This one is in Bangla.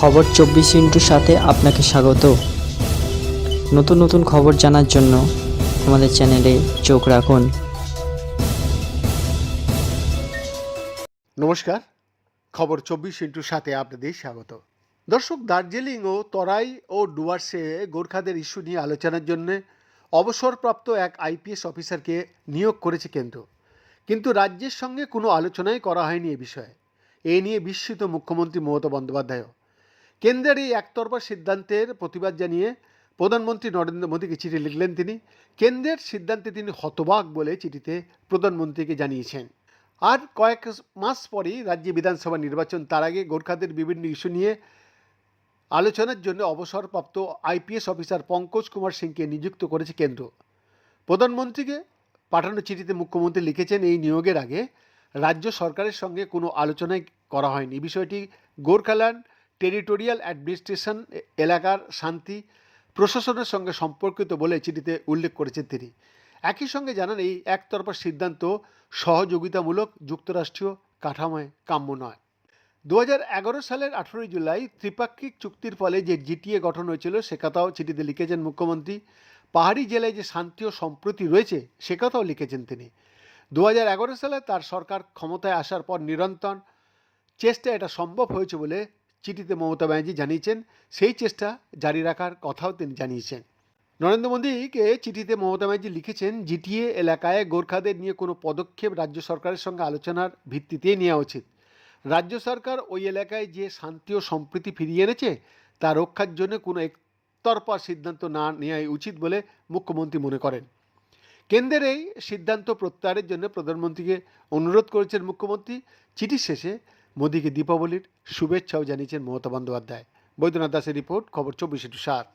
খবর চব্বিশ ইন্টুর সাথে আপনাকে স্বাগত। নতুন নতুন খবর জানার জন্য আমাদের চ্যানেলে চোখ রাখুন। নমস্কার। খবর চব্বিশ ইন্টুর সাথে আপনাদের স্বাগত। দর্শক, দার্জিলিং ও তরাই ও ডুয়ার্সে গোর্খাদের ইস্যু নিয়ে আলোচনার জন্য অবসরপ্রাপ্ত এক আইপিএস অফিসারকে নিয়োগ করেছে কেন্দ্র। কিন্তু রাজ্যের সঙ্গে কোনো আলোচনাই করা হয়নি এ বিষয়ে। এ নিয়ে বিস্মিত মুখ্যমন্ত্রী মমতা বন্দ্যোপাধ্যায়ও। কেন্দ্রের এই একতরফা সিদ্ধান্তের প্রতিবাদ জানিয়ে প্রধানমন্ত্রী নরেন্দ্র মোদীকে চিঠি লিখলেন তিনি। কেন্দ্রের সিদ্ধান্তে তিনি হতবাক বলে চিঠিতে প্রধানমন্ত্রীকে জানিয়েছেন। আর কয়েক মাস পরেই রাজ্যে বিধানসভা নির্বাচন, তার আগে গোর্খাদের বিভিন্ন ইস্যু নিয়ে আলোচনার জন্য অবসরপ্রাপ্ত আইপিএস অফিসার পঙ্কজ কুমার সিংকে নিযুক্ত করেছে কেন্দ্র। প্রধানমন্ত্রীকে পাঠানো চিঠিতে মুখ্যমন্ত্রী লিখেছেন, এই নিয়োগের আগে রাজ্য সরকারের সঙ্গে কোনো আলোচনাই করা হয়নি। বিষয়টি গোর্খাল্যান্ড টেরিটোরিয়াল অ্যাডমিনিস্ট্রেশন এলাকার শান্তি প্রশাসনের সঙ্গে সম্পর্কিত বলে চিঠিতে উল্লেখ করেছেন তিনি। একই সঙ্গে জানান, এই একতরফা সিদ্ধান্ত সহযোগিতামূলক যুক্তরাষ্ট্রীয় কাঠামোয় কাম্য নয়। দু সালের আঠেরোই জুলাই ত্রিপাক্ষিক চুক্তির ফলে যে জিটিএ গঠন হয়েছিল, সে কথাও চিঠিতে লিখেছেন মুখ্যমন্ত্রী। পাহাড়ি জেলায় যে শান্তি ও সম্প্রতি রয়েছে, সে কথাও লিখেছেন তিনি। দু হাজার এগারো সালে তার সরকার ক্ষমতায় আসার পর নিরন্তর চেষ্টা এটা সম্ভব হয়েছে বলে চিঠিতে মমতা ব্যানার্জি জানিয়েছেন, সেই চেষ্টা জারি রাখার কথাও তিনি জানিয়েছেন। নরেন্দ্র মোদীকে চিঠিতে মমতা ব্যানার্জি লিখেছেন, জিটিএ এলাকায় গোর্খাদের নিয়ে কোনো পদক্ষেপ রাজ্য সরকারের সঙ্গে আলোচনার ভিত্তিতেই নেওয়া উচিত। রাজ্য সরকার ওই এলাকায় যে শান্তি ও সম্প্রীতি ফিরিয়ে এনেছে, তা রক্ষার জন্য কোনো একতরফা সিদ্ধান্ত না নেওয়াই উচিত বলে মুখ্যমন্ত্রী মনে করেন। কেন্দ্রের এই সিদ্ধান্ত প্রত্যাহারের জন্য প্রধানমন্ত্রীকে অনুরোধ করেছেন মুখ্যমন্ত্রী। চিঠির শেষে মোদীকে দীপাবলির শুভেচ্ছাও জানিয়েছেন মমতা বন্দ্যোপাধ্যায়। বৈদ্যনাথ দাসের রিপোর্ট খবর চব্বিশে সাত।